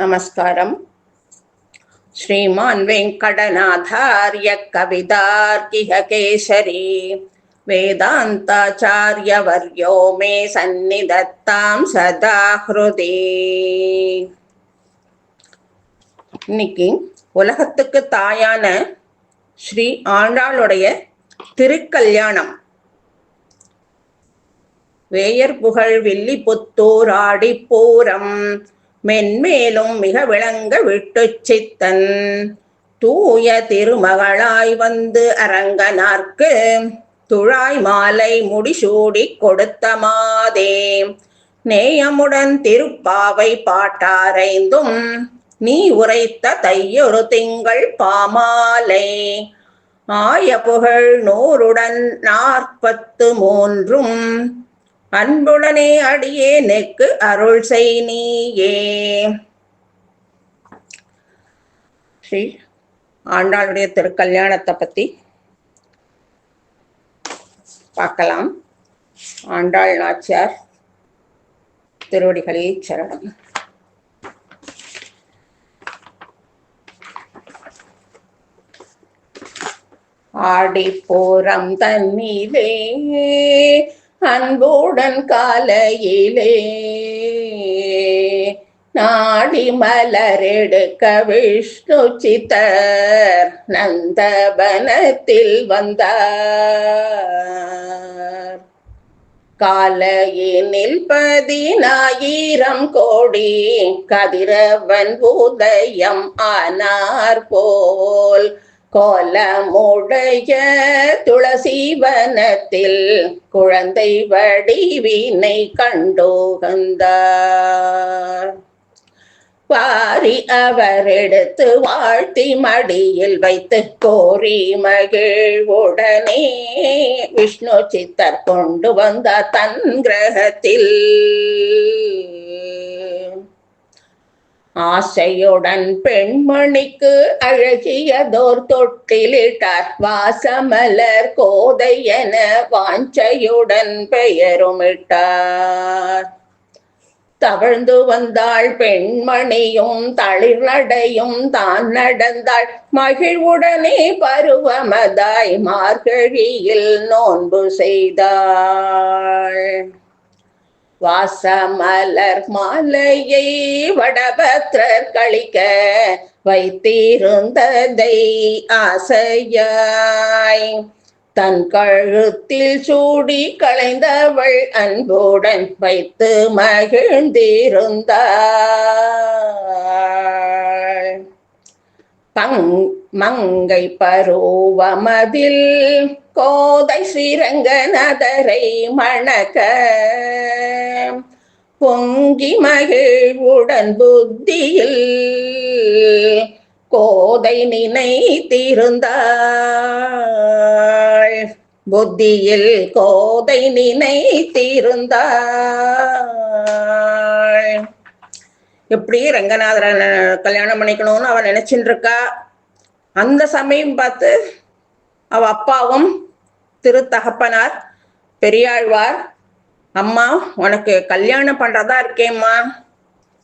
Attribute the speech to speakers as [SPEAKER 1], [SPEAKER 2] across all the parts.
[SPEAKER 1] நமஸ்காரம். ஸ்ரீமான் வெங்கடநாதாரிய கவிதார்கிக கேசரி வேதாந்தாச்சாரியவர்யோ மே சந்நிதத்தாம் சதா ஹிருதி இன்னைக்கு உலகத்துக்கு தாயான ஸ்ரீ ஆண்டாளுடைய திருக்கல்யாணம். வேயர் புகழ் வெள்ளி புத்தூர் ஆடிப்பூரம் மென்மேலும் மிக விளங்க விட்டு சித்தன். தூய திருமகளாய் வந்து அரங்கனார்க்கு துழாய் மாலை முடிசூடி கொடுத்த மாதே. நேயமுடன் திருப்பாவை பாட்டாரைந்தும் நீ உரைத்த தையொரு திங்கள் பாமாலை. ஆய புகழ் நூறுடன் நாற்பத்து மூன்றும் அன்புடனே அடியே நெக்கு அருள் செய் நீயே. ஸ்ரீ ஆண்டாளுடைய திருக்கல்யாணத்தை பத்தி பார்க்கலாம். ஆண்டாள் நாச்சியார் திருவடிகளே சரணம். ஆடிப்போரம் தன்னிலே அன்புடன் காலையிலே நாடி மலரெடுக்க விஷ்ணு சித்தர் நந்தவனத்தில் வந்தார். காலையினில் பதினாயிரம் கோடி கதிரவன் உதயம் ஆனார் போல் கோலமுடைய துளசிவனத்தில் குழந்தை வடிவினை கண்டோகந்தார். பாரி அவர் எடுத்து வாழ்த்தி மடியில் வைத்து கோரி மகிழ்வுடனே விஷ்ணு சித்தர் கொண்டு வந்த தன் கிரகத்தில். ஆசையுடன் பெண்மணிக்கு அழகியதோர் தொட்டிலிட்டார் வாசமலர் கோதை என வாஞ்சையுடன் பெயருமிட்டார். தவழ்ந்து வந்தாள் பெண்மணியும் தளிர்நடையும் தான் நடந்தாள். மகிழ்வுடனே பருவமதாய் மார்கழியில் நோன்பு செய்தாள். வாசமலர் மாலையை வடபத்ரர் கழிக்க வைத்திருந்ததை ஆசையாய். தன் கழுத்தில் சூடி களைந்தவள் அன்புடன் வைத்து மகிழ்ந்திருந்தாள். பங் மங்கை பருவமதில் கோதை ஸ்ரீரங்கநாதரை மணக்க பொங்கி மகிழ்வுடன் புத்தியில் கோதை நினைத்திருந்தாள். புத்தியில் கோதை நினைத்திருந்தாள். எப்படி ரங்கநாதரை கல்யாணம் பண்ணிக்கணும்னு அவன் நினைச்சிட்டு இருக்கா அந்த சமயம் பார்த்து அவ அப்பாவும் திருத்தகப்பனார் பெரியாழ்வார் அம்மா உனக்கு கல்யாணம் பண்றதா இருக்கேம்மா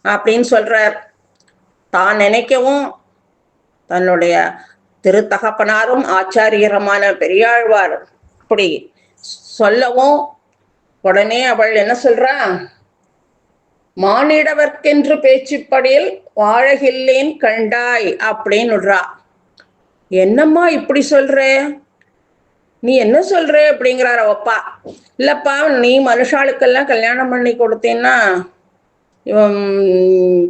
[SPEAKER 1] அப்படின்னு சொல்றார். தான் நினைக்கவும் தன்னுடைய திருத்தகப்பனாரும் ஆச்சாரியரமான பெரியாழ்வார் அப்படி சொல்லவும் உடனே அவள் என்ன சொல்றா? மானிடவர்க்கென்று பேச்சுப்படியில் வாழகில்லேன் கண்டாய் அப்படின்னு விடுறா என்னம்மா இப்படி சொல்ற? நீ என்ன சொல்ற? அப்படிங்கிறார் அவப்பா இல்லப்பா நீ மனுஷாளுக்கெல்லாம் கல்யாணம் பண்ணி கொடுத்தேன்னா இவன்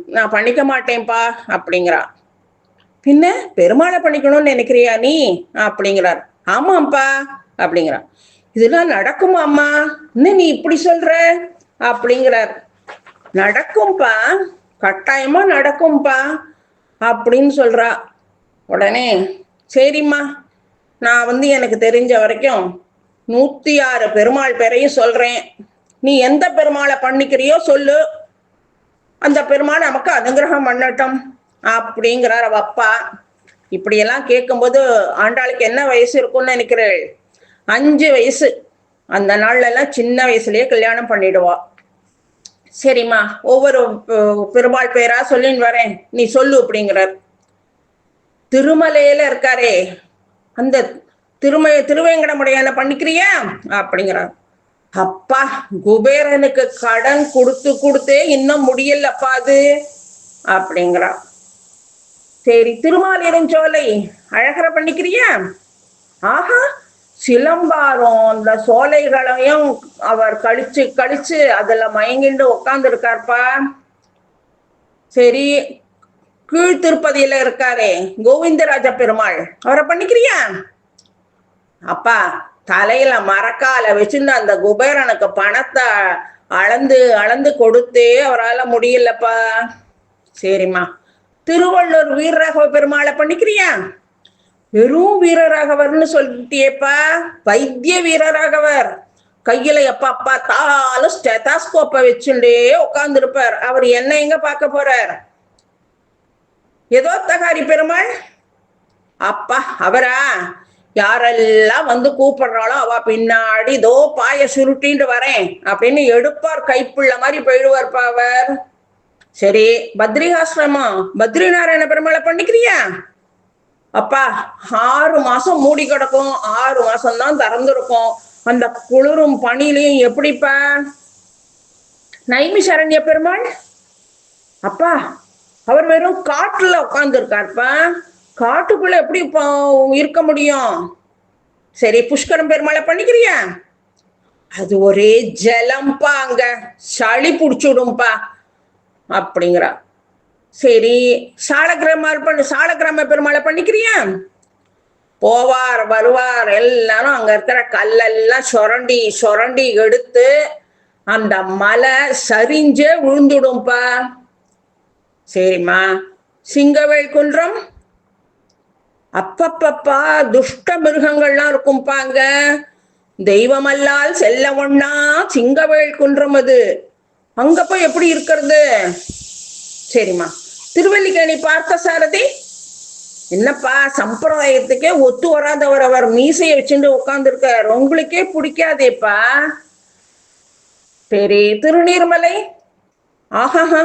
[SPEAKER 1] நான் பண்ணிக்க மாட்டேன்ப்பா அப்படிங்கிறா. பின்ன பெருமாளை பண்ணிக்கணும்னு நினைக்கிறியா நீ? அப்படிங்கிறார். ஆமாம்ப்பா அப்படிங்கிறா. இதெல்லாம் நடக்குமாம்மா? இன்னும் என்ன நீ இப்படி சொல்ற? அப்படிங்கிறார். நடக்கும்பா கட்டாயமா நடக்கும்பா அப்படின்னு சொல்றா. உடனே சரிம்மா நான் வந்து எனக்கு தெரிஞ்ச வரைக்கும் நூத்தி ஆறு பெருமாள் பேரையும் சொல்றேன். நீ எந்த பெருமாளை பண்ணிக்கிறியோ சொல்லு. அந்த பெருமாள் நமக்கு அனுகிரகம் பண்ணட்டும் அப்படிங்கிறார் அவ அப்பா. இப்படியெல்லாம் கேட்கும்போது ஆண்டாளுக்கு என்ன வயசு இருக்கும்னு நினைக்கிறேள்? அஞ்சு வயசு. அந்த நாள்ல எல்லாம் சின்ன வயசுலயே கல்யாணம் பண்ணிடுவா. சரிம்மா ஒவ்வொரு பெருமாள் பேரா சொல்லின்னு வரேன். நீ சொல்லு அப்படிங்கிறார். திருமலையில இருக்காரே அந்த திரும திருவேங்கடமுடையால பண்ணிக்கிறியா? அப்படிங்கிறார். அப்பா குபேரனுக்கு கடன் கொடுத்து கொடுத்தே இன்னும் முடியலப்பா அது அப்படிங்கிறான் சரி திருமாலிருஞ்சோலை அழகரை பண்ணிக்கிறியா? ஆஹா சிலம்பாரம் அந்த சோலைகளையும் அவர் கழிச்சு கழிச்சு அதுல மயங்கிண்டு உட்கார்ந்து இருக்கார்ப்பா சரி கீழ் திருப்பதியில இருக்காரே கோவிந்தராஜ பெருமாள். அவரை பண்ணிக்கிறியா? அப்பா தலையில மரக்கால வச்சிருந்த அந்த குபேரனுக்கு பணத்தை அளந்து அளந்து கொடுத்தே அவரால முடியலப்பா. சரிம்மா. திருவள்ளூர் வீரராகவ பெருமாளை பண்ணிக்கிறியா? வெறும் வீரராகவர்னு சொல்லிட்டியேப்பா. வைத்திய வீரராகவர். கையில எப்ப அப்பா தாலும் ஸ்டெதாஸ்கோப்பை வச்சுட்டே உட்காந்துருப்பார் அவர் என்ன எங்க பார்க்க போறார்? ஏதோ தகாரி பெருமாள்? அப்பா அவரா? யாரெல்லாம் வந்து கூப்பிடுறாளோ அவ பின்னாடி இதோ பாய சுருட்டின்ட்டு வரேன் அப்படின்னு எடுப்பார். கைப்புள்ள மாதிரி போயிடுவார்ப்பா அவர். சரி பத்ரிகாசிரமம். பத்ரி நாராயண பெருமாளை பண்ணிக்கிறியா? அப்பா ஆறு மாசம் மூடி கிடக்கும். ஆறு மாசம் தான் திறந்திருக்கும். அந்த குளிரும் பனிலையும் எப்படிப்பா? நைமிஷரண்ய பெருமாள்? அப்பா அவர் வெறும் காட்டுல உட்காந்துருக்காருப்பா காட்டுக்குள்ள எப்படி இருக்க முடியும்? சரி புஷ்கரம் பெருமாளை பண்ணிக்கிறியா? அது ஒரே ஜலம்பா அங்க. சளி பிடிச்சுடும்பா. அப்படிங்கிறா. சரி சாலக்கிரம பண்ணி சாலக்கிரம பெருமாளை பண்ணிக்கிறியா? போவார் வருவார் எல்லாரும் அங்க இருக்கிற கல்லெல்லாம் சுரண்டி சுரண்டி எடுத்து அந்த மலை சரிஞ்சே விழுந்துடும்பா. சரிம்மா சிங்கவேல் குன்றம்? அப்பப்பப்பா துஷ்ட மிருகங்கள்லாம் இருக்கும்பாங்க தெய்வமல்லால் செல்ல ஒண்ணா சிங்கவேல் குன்றம் அது. அங்க போய் எப்படி இருக்கிறது? சரிம்மா. திருவல்லிக்கேணி பார்த்த சாரதி என்னப்பா சம்பிரதாயத்துக்கே ஒத்து வராதவர் அவர். மீசையை வச்சுட்டு உட்காந்துருக்கார் உங்களுக்கே பிடிக்காதேப்பா. சரி திருநீர்மலை. ஆஹாஹா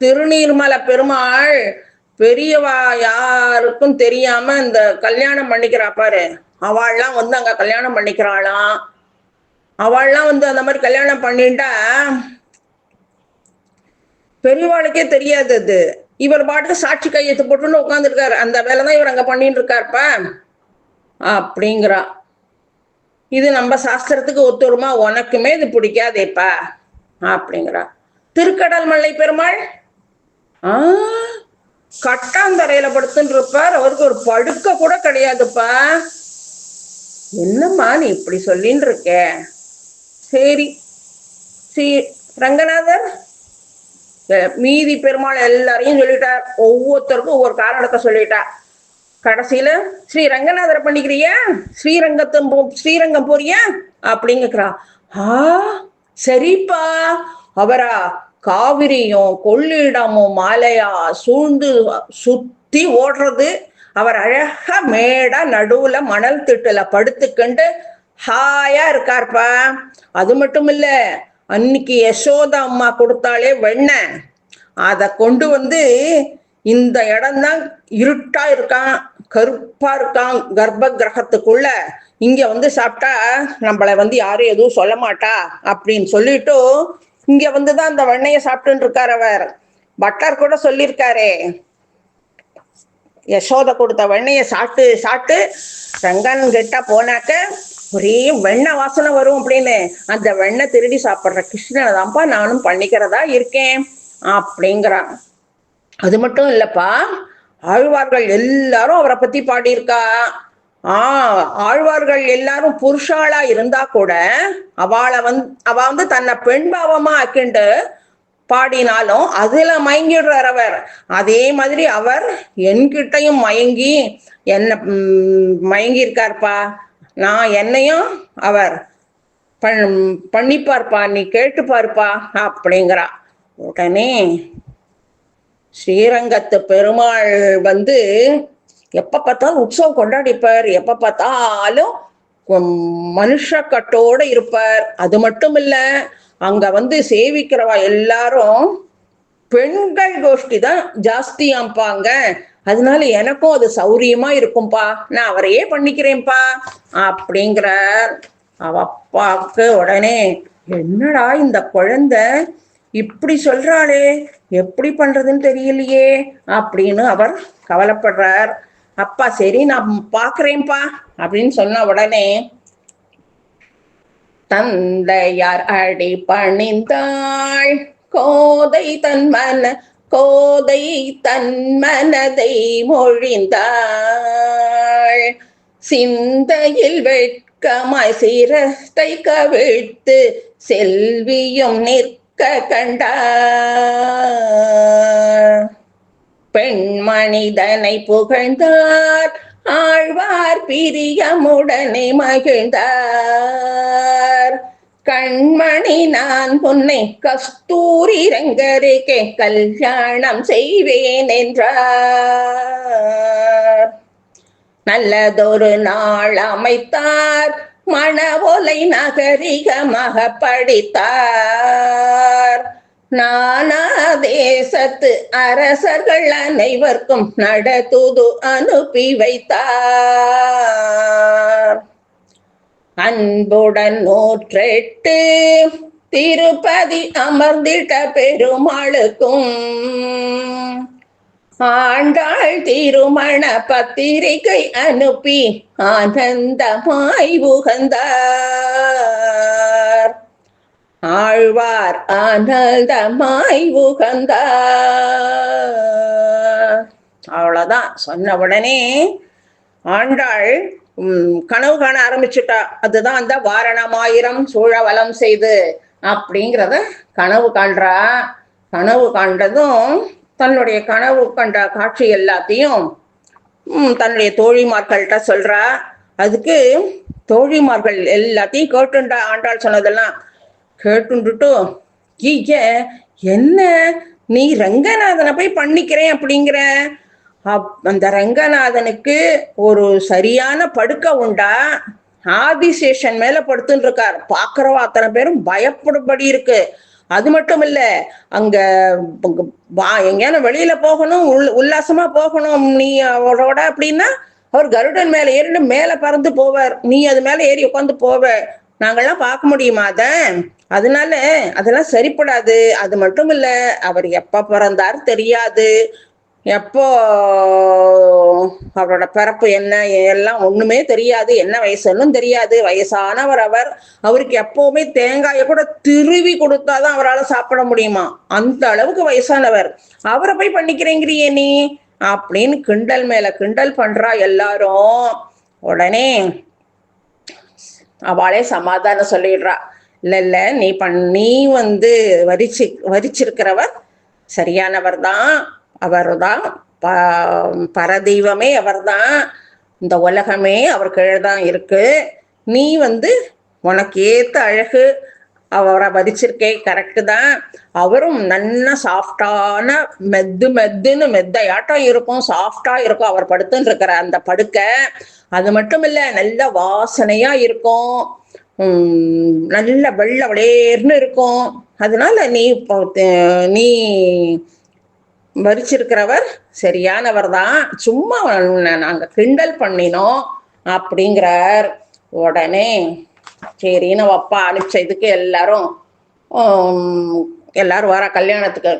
[SPEAKER 1] திருநீர்மலை பெருமாள். பெரியவா யாருக்கும் தெரியாம இந்த கல்யாணம் பண்ணிக்கிறா பாரு. அவள்லாம் வந்து அங்க கல்யாணம் பண்ணிக்கிறாளாம். அவள்லாம் வந்து அந்த மாதிரி கல்யாணம் பண்ணிட்டா பெரியவாளுக்கே தெரியாது அது. இவர் பாட்டுக்கு சாட்சி கையெழுத்து போட்டுன்னு உட்காந்துருக்காரு அந்த வேலை தான் இவர் அங்க பண்ணிட்டு இருக்காருப்பா அப்படிங்கிறா. இது நம்ம சாஸ்திரத்துக்கு ஒத்துருமா உனக்குமே இது பிடிக்காதேப்பா. அப்படிங்கிறா. திருக்கடல் மலை பெருமாள்? ஆ கட்டாந்தரையில படுத்துன்னு இருப்பார் அவருக்கு ஒரு படுக்க கூட கிடையாதுப்பா. என்னம்மா நீ இப்படி சொல்லின்னு இருக்க சரி. ஸ்ரீ ரங்கநாதர்? மீதி பெருமாள் எல்லாரையும் சொல்லிட்டார் ஒவ்வொருத்தருக்கும் ஒவ்வொரு காரணத்தை சொல்லிட்டார் கடைசியில ஸ்ரீ ரங்கநாதரை பண்ணிக்கிறியா? ஸ்ரீரங்கத்தம் போ ஸ்ரீரங்கம் போறியா? அப்படிங்கிறா. ஆ சரிப்பா. அவரா காவிரியும் கொள்ளிடமும் மலையா சூழ்ந்து சுத்தி ஓடுறது. அவர் அழகா மேடா நடுவுல மணல் திட்டுல படுத்துக்கண்டு ஹாயா இருக்கார்ப்பா. அது மட்டும் இல்லை அன்னைக்கு யசோதா அம்மா கொடுத்தாலே வெண்ண. அதை கொண்டு வந்து இந்த இடம்தான் இருட்டா இருக்கான் கருப்பா இருக்கான் கர்ப்ப கிரகத்துக்குள்ள இங்க வந்து சாப்பிட்டா நம்மளை வந்து யாரும் எதுவும் சொல்ல மாட்டா அப்படின்னு சொல்லிட்டு இங்க வந்துதான் அந்த வெண்ணைய சாப்பிட்டுன்னு இருக்கார் அவர். பட்டர் கூட சொல்லியிருக்காரே. யசோதை கொடுத்த வெண்ணைய சாப்பிட்டு சாப்பிட்டு ரங்கன் கிட்ட போனாக்க ஒரே வெண்ண வாசனை வரும் அப்படின்னு. அந்த வெண்ணை திருடி சாப்பிடுற கிருஷ்ணனை தான்ப்பா நானும் பண்ணிக்கிறதா இருக்கேன் அப்படிங்கிறான். அது மட்டும் இல்லப்பா ஆழ்வார்கள் எல்லாரும் அவரை பத்தி பாடியிருக்கா. ஆ ஆழ்வார்கள் எல்லாரும் புருஷாளா இருந்தா கூட அவளை வந்து அவ வந்து தன்னை பெண் பாவமா ஆக்கிண்டு பாடினாலும் அதுல மயங்கிடுறார் அவர். அதே மாதிரி அவர் என்கிட்டயும் மயங்கி என்ன மயங்கி இருக்கார்ப்பா நான் என்னையும் அவர் பண் பண்ணிப்பார்ப்பா நீ கேட்டு பார்ப்பா அப்படிங்கிறா. உடனே ஸ்ரீரங்கத்து பெருமாள் வந்து எப்ப பார்த்தாலும் உற்சவம் கொண்டாடிப்பார். எப்ப பார்த்தாலும் மனுஷ கட்டோட இருப்பார். அது மட்டும் இல்ல அங்க வந்து சேவிக்கிறவா எல்லாரும் பெண்கள் கோஷ்டி தான் ஜாஸ்தியாம்பாங்க. அதனால எனக்கும் அது சௌரியமா இருக்கும்பா. நான் அவரையே பண்ணிக்கிறேன்ப்பா அப்படிங்கிற அவ அப்பாவுக்கு உடனே என்னடா இந்த குழந்தை? இப்படி சொல்றாளே எப்படி பண்றதுன்னு தெரியலையே அப்படின்னு அவர் கவலைப்படுறார். அப்பா சரி நான் பாக்குறேன்ப்பா அப்படின்னு சொன்ன உடனே தந்தையார் அடி பணிந்தாள் கோதை தன் மன கோதை தன் மனதை மொழிந்தாள். சிந்தையில் வெட்கமாய் சிரத்தை கவிழ்த்து செல்வியும் நிற்க கண்டார் பெண்மணிதனை புகழ்ந்தார் ஆழ்வார் பிரியமுடனே மகிழ்ந்தார். கண்மணி நான் பொன்னை கஸ்தூரி ரங்கருக்கே கல்யாணம் செய்வேன் என்றார். நல்லதொரு நாள் அமைத்தார். மணவொலை நகரிகமாக படித்தார். நானா தேசத்து அரசர்கள் அனைவருக்கும் நடத்துது அனுப்பி வைத்தார். அன்புடன் நூற்றெட்டு திருப்பதி அமர்ந்திட்ட பெருமாளுக்கும். ஆண்டாள் திருமண பத்திரிகை அனுப்பி ஆனந்தமாய் உகந்தார். ஆழ்வார் ஆனந்தமாய் உகந்தார். அவ்வளவுதான். சொன்ன உடனே ஆண்டாள் கனவு காண ஆரம்பிச்சுட்டா. அதுதான் அந்த வாரணமாயிரம் சூழவலம் செய்து. அப்படிங்கிறத கனவு காண்றா. கனவு காண்டதும் தன்னுடைய கனவு கண்ட காட்சி எல்லாத்தையும் தன்னுடைய தோழிமார்கள்ட்ட சொல்றா. அதுக்கு தோழிமார்கள் எல்லாத்தையும் கேட்டுண்டா. ஆண்டாள் சொன்னதெல்லாம் கேட்டுண்டுட்டு ஈய என்ன? நீ ரங்கநாதனை போய் பண்ணிக்கிறேன் அப்படிங்கிற அந்த ரங்கநாதனுக்கு ஒரு சரியான படுக்கை உண்டா? ஆதிசேஷன் மேல படுத்துன்னு இருக்கார் பாக்குறவா அத்தனை பேரும் பயப்படும்படி இருக்கு. அது மட்டும் இல்ல அங்க வா எங்கேயான வெளியில போகணும் உல்லாசமா போகணும் நீ அவரோட அப்படின்னா அவர் கருடன் மேல ஏறிட்டு மேல பறந்து போவார். நீ அது மேல ஏறி உட்காந்து போவ. நாங்கெல்லாம் பார்க்க முடியுமா அத? அதனால அதெல்லாம் சரிப்படாது. அது மட்டும் இல்ல அவர் எப்ப பிறந்தார் தெரியாது. எப்போ அவரோட பிறப்பு என்ன எல்லாம் ஒண்ணுமே தெரியாது. என்ன வயசுன்னு தெரியாது. வயசானவர் அவர். அவருக்கு எப்பவுமே தேங்காயை கூட திருவி கொடுத்தாதான் அவரால் சாப்பிட முடியுமா? அந்த அளவுக்கு வயசானவர். அவரை போய் பண்ணிக்கிறேங்கிறியே நீ? அப்படின்னு கிண்டல் மேல கிண்டல் பண்றா எல்லாரும். உடனே அவளே சமாதானம் சொல்லிடுறா. இல்ல இல்ல நீ பண் நீ வந்து வரிச்சு வரிச்சிருக்கிறவர் சரியானவர் தான். அவர் தான் ப பரதெய்வமே அவர்தான் இந்த உலகமே அவர் கீழே தான் இருக்கு. நீ வந்து உனக்கு ஏத்த அழகு அவரை வதிச்சிருக்கே கரெக்டு தான். அவரும் நல்ல சாஃப்டான மெத்து மெத்துன்னு மெத்தையாட்டம் இருக்கும் சாஃப்டா இருக்கும் அவர் படுத்துன்னு இருக்கிற அந்த படுக்கை. அது மட்டும் இல்ல நல்ல வாசனையா இருக்கும். நல்ல வெள்ளை வளேர்னு இருக்கும். அதனால நீ நீ வரிச்சிருக்கிறவர் சரியானவர் தான் சும்மா நாங்கள் கிண்டல் பண்ணினோம் அப்படிங்கிறார். உடனே சரின்னு அப்பா அனுப்பிச்சதுக்கு எல்லாரும் எல்லாரும் வர கல்யாணத்துக்கு.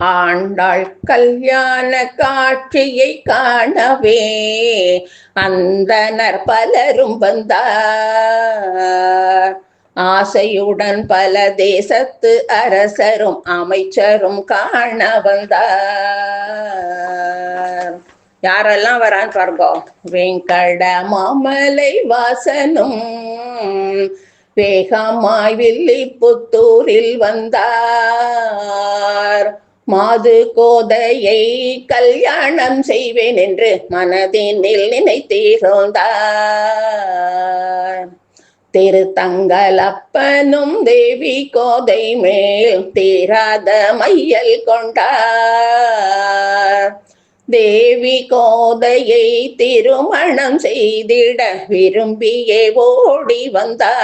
[SPEAKER 1] ஆண்டாள் கல்யாண காட்சியை காணவே அந்தனர் பலரும் வந்தார். ஆசையுடன் பல தேசத்து அரசரும் அமைச்சரும் காண வந்தார். யாரெல்லாம் வரான் பாருங்க. வெங்கட மாமலை வாசனும் வேகமாய் வில்லிபுத்தூரில் வந்தார். மாது கோதையை கல்யாணம் செய்வேன் என்று மனதினில் நினைத்திருந்தார் திரு தங்கலப்பனும் தேவி கோதை மேல் தீராத மையல் கொண்டார். தேவி கோதையை திருமணம் செய்திட விரும்பியே ஓடி வந்தார்.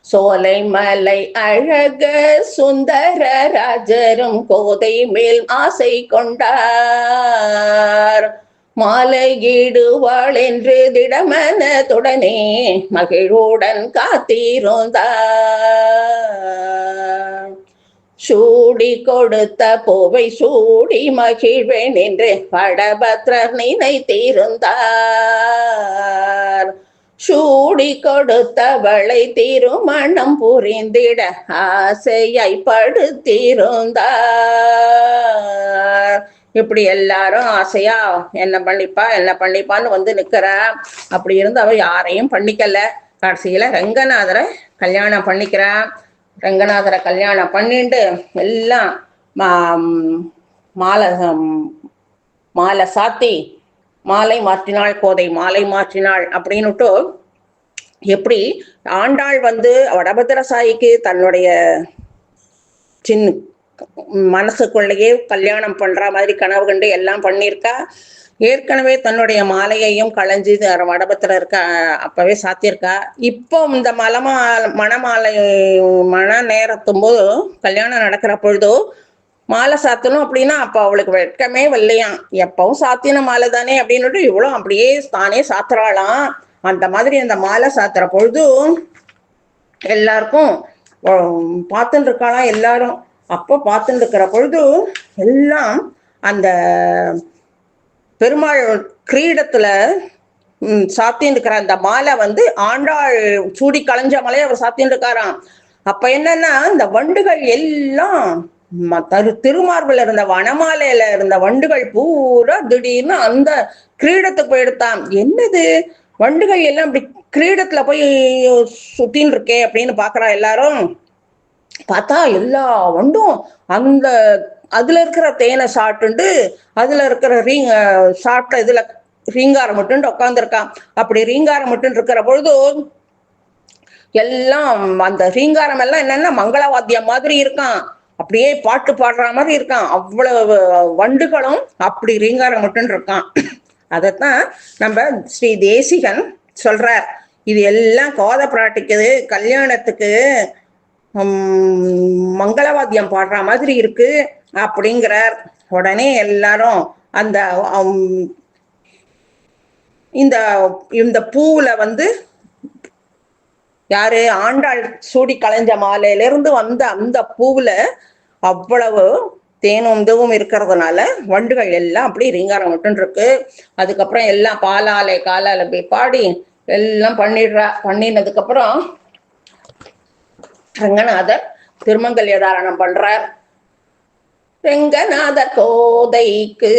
[SPEAKER 1] சோலை மலை அழக சுந்தர ராஜரும் கோதை மேல் ஆசை கொண்டார். மாலையிடுவாள் என்று திடமனத்துடனே மகிழ்வுடன் காத்திருந்தார். சூடி கொடுத்த பூவை சூடி மகிழ்வேன் என்று படபத்ரர் நினைத்திருந்தார். சூடி கொடுத்தவளை திருமணம் புரிந்திட ஆசையை படுத்திருந்தார் இப்படி எல்லாரும் ஆசையா என்ன பண்ணிப்பா என்ன பண்ணிப்பான்னு வந்து நிக்கிறா. அப்படி இருந்து அவ யாரையும் பண்ணிக்கல. கடைசியில ரங்கநாதரை கல்யாணம் பண்ணிக்கிறா. ரங்கநாதரை கல்யாணம் பண்ணிட்டு எல்லாம் மா- மாலை மாலை சாத்தி மாலை மாற்றினாள் கோதை மாலை மாற்றினாள் அப்படின்னுட்டு எப்படி ஆண்டாள் வந்து வடபத்திர சாயிக்கு தன்னுடைய சின்ன மனசுக்குள்ளேயே கல்யாணம் பண்ற மாதிரி கனவு கண்டு எல்லாம் பண்ணியிருக்கா? ஏற்கனவே தன்னுடைய மாலையையும் களைஞ்சி வடபத்திர இருக்க அப்பவே சாத்தியிருக்கா? இப்போ இந்த மலமா மணமாலை மண நேரத்தும் போது கல்யாணம் நடக்கிற பொழுதோ மாலை சாத்தணும் அப்படின்னா அப்ப அவளுக்கு வெட்கமே இல்லையாம் எப்பவும் சாத்தின மாலை தானே அப்படின்னுட்டு இவ்வளோ அப்படியே தானே சாத்துறாளாம். அந்த மாதிரி அந்த மாலை சாத்துற பொழுதும் எல்லாருக்கும் பார்த்துட்டு இருக்காளாம் எல்லாரும். அப்போ பார்த்துட்டு இருக்கிற பொழுது எல்லாம் அந்த பெருமாள் கிரீடத்துல சாத்தின்னு இருக்கிற அந்த மாலை வந்து ஆண்டாள் சூடி களைஞ்ச மாலையை அவர் சாத்தின்னு இருக்காராம் அப்ப என்னன்னா இந்த வண்டுகள் எல்லாம் ம- தரு திருமார்பில் இருந்த வனமாலையில இருந்த வண்டுகள் பூரா திடீர்னு அந்த கிரீடத்துக்கு போயிடுத்தான் என்னது? வண்டுகள் எல்லாம் இப்படி கிரீடத்துல போய் சுத்தின்னு இருக்கே அப்படின்னு பாக்குறா எல்லாரும். பார்த்தா எல்லா வண்டும் அந்த அதுல இருக்கிற தேனை சாப்பிட்டுண்டு அதுல இருக்கிற ரீங் சாப்பிட்ட இதுல ரீங்காரம் மட்டும் உட்காந்துருக்கான் அப்படி ரீங்காரம் மட்டும் இருக்கிற பொழுது எல்லாம் அந்த ரீங்காரம் எல்லாம் என்னன்னா மங்களவாத்தியம் மாதிரி இருக்கான். அப்படியே பாட்டு பாடுற மாதிரி இருக்கான். அவ்வளவு வண்டுகளும் அப்படி ரீங்காரம் மட்டும் இருக்கான். அதைத்தான் நம்ம ஸ்ரீ தேசிகன் சொல்றார். இது எல்லாம் கோத பிராட்டிக்குது கல்யாணத்துக்கு மங்களவாத்தியம் பாடுற மாதிரி இருக்கு அப்படிங்கிறார். உடனே எல்லாரும் அந்த இந்த இந்த பூவுல வந்து யாரு? ஆண்டாள் சூடி களைஞ்ச மாலையில இருந்து வந்த அந்த பூவுல அவ்வளவு தேனும் இதுவும் இருக்கிறதுனால வண்டுகள் எல்லாம் அப்படி ரீங்காரம் மட்டும் இருக்கு. அதுக்கப்புறம் எல்லாம் பாலாலை காலால போய் பாடி எல்லாம் பண்ணிடுறா பண்ணினதுக்கு அப்புறம் ரங்கநாதர் திருமங்கல்ய தாரணம் பண்றார். ரங்கநாத கோதைக்கு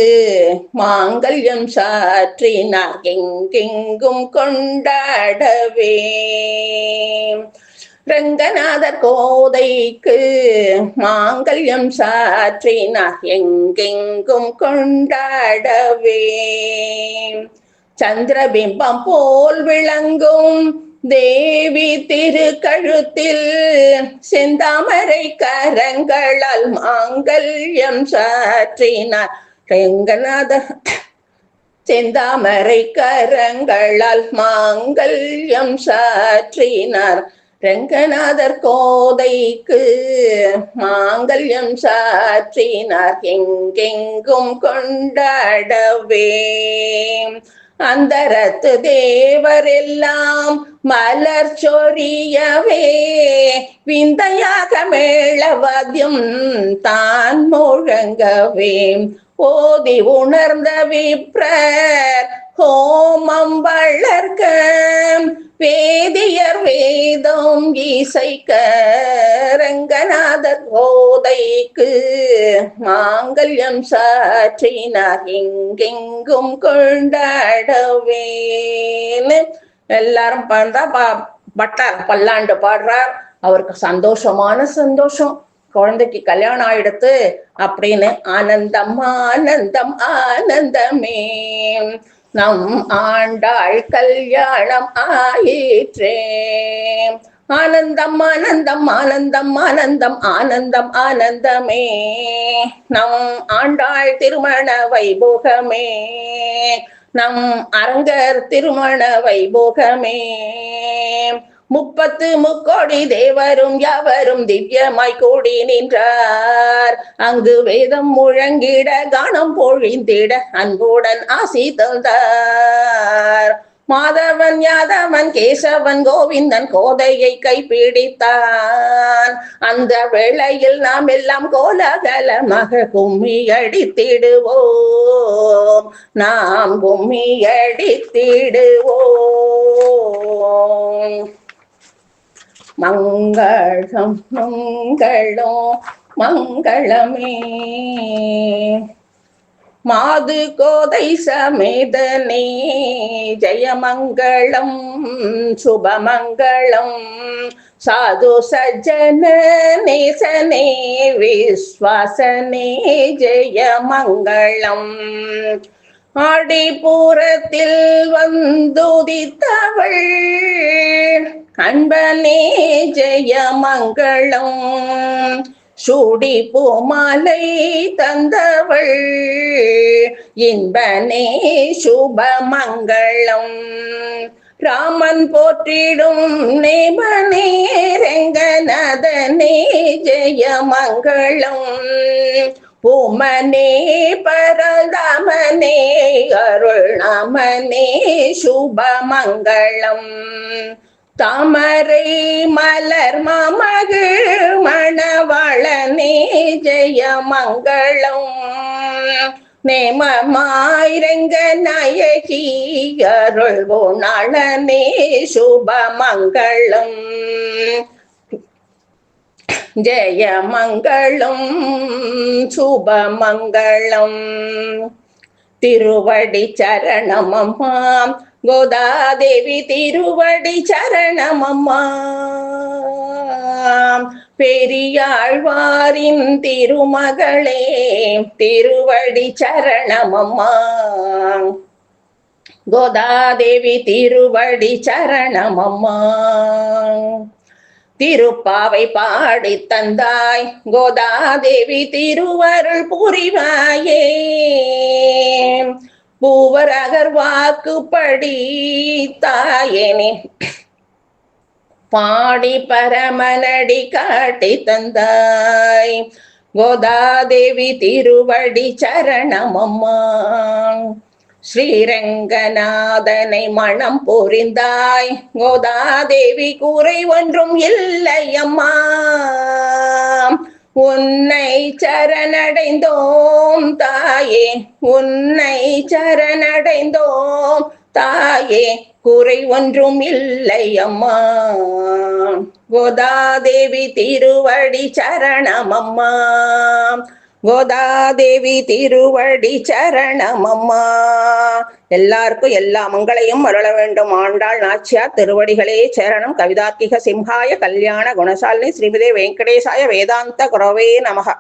[SPEAKER 1] மாங்கல்யம் சாற்றினார். எங்கெங்கும் கொண்டாடவே. ரங்கநாத கோதைக்கு மாங்கல்யம் சாற்றினார். எங்கெங்கும் கொண்டாடவே. சந்திரபிம்பம் போல் விளங்கும் தேவி திருக்கழுத்தில் செந்தாமரை கரங்களால் மாங்கல்யம் சாற்றினார். ரெங்கநாத செந்தாமரை கரங்களால் மாங்கல்யம் சாற்றினார். ரங்கநாதர் கோதைக்கு மாங்கல்யம் சாற்றினார். எங்கெங்கும் கொண்டாடவே அந்தரத்து தேவரெல்லாம் மலர் சொரியவே. விந்தையாக மேளவாத்தியம் தான் முழங்கவே ஓதி உணர்ந்த விப்ரர் ஹோமம் வளர்க்க வேதியர் வேதம் இசைக்க ரங்கநாதர் கோதைக்கு மாங்கல்யம் சாற்றினார். எங்கெங்கும் கொண்டாடவேன். எல்லாரும் பார்த்தா பா- பட்டார் பல்லாண்டு பாடுறார். அவருக்கு சந்தோஷமான சந்தோஷம். குழந்தைக்கு கல்யாணம் ஆயிடுத்து அப்படின்னு ஆனந்தம் ஆனந்தம் ஆனந்தமே. நம் ஆண்டாள் கல்யாணம் ஆயிற்றே. ஆனந்தம் ஆனந்தம் ஆனந்தம் ஆனந்தம் ஆனந்தம் ஆனந்தமே. நம் ஆண்டாள் திருமண வைபோகமே. நம் அரங்கர் திருமண வைபோகமே. முப்பத்து முக்கோடி தேவரும் யாவரும் திவ்யமாய் கூடி நின்றார். அங்கு வேதம் முழங்கிட கானம் பொழிந்திட அன்புடன் ஆசி தந்தார். மாதவன் யாதவன் கேசவன் கோவிந்தன் கோதையை கைப்பிடித்தான். அந்த வேளையில் நாம் எல்லாம் கோலகலமாக கும்மி அடித்திடுவோம். நாம் கும்மி அடித்திடுவோம். மங்களம் மங்களோ மங்களமே. மாது கோதை சமேதனே ஜெயமங்களம் சுபமங்களம். சாது சஜ்ஜன நேசனே விஸ்வாசனே ஜெயமங்களம். ஆடிபூரத்தில் வந்துதித்தவள். அன்பனே ஜெயமங்களம் சூடி பூமாலை தந்தவள். இன்பனே சுபமங்களம் ராமன் போற்றிடும் நேமனே ரங்கநாதனே ஜெயமங்களம் பூமனே அருள் நமனே சுபமங்களம் தாமரை மலர் மாமகள் மணவளனே ஜெயமங்களம் நேமமாயிரங்க நாயகி அருள் குணாளனே சுபமங்களம் ஜெயமங்களம் சுபமங்களம் திருவடி சரணமம்மா கோதாதேவி திருவடி சரணமம்மா. பெரியாழ்வாரின் திருமகளே திருவடி சரணமம்மா. கோதாதேவி திருவடி சரணமம்மா. திருப்பாவை பாடி தந்தாய். கோதாதேவி திருவருள் புரிவாயே. பூவரகர் வாக்குப்படி தாயனே பாடி பரமனடி காட்டி தந்தாய். கோதாதேவி திருவடி சரணமம்மா ஸ்ரீரங்கநாதனை மனம் புரிந்தாய் கோதாதேவி கூரை ஒன்றும் இல்லையம்மா. உன்னை சரணடைந்தோம் தாயே. உன்னை சரணடைந்தோம் தாயே. குறை ஒன்றும் இல்லை அம்மா கோதாதேவி திருவடி சரணம் அம்மா கோதாதேவி திருவடி சரணமம்மா. எல்லாருக்கும் எல்லா மங்களையும் அருள வேண்டும். ஆண்டாள் நாச்சியார் திருவடிகளே சரணம். கவிதார்க்கிக சிம்ஹாய கல்யாண குணசாலினி ஸ்ரீமதே வெங்கடேசாய வேதாந்த குரவே நமக.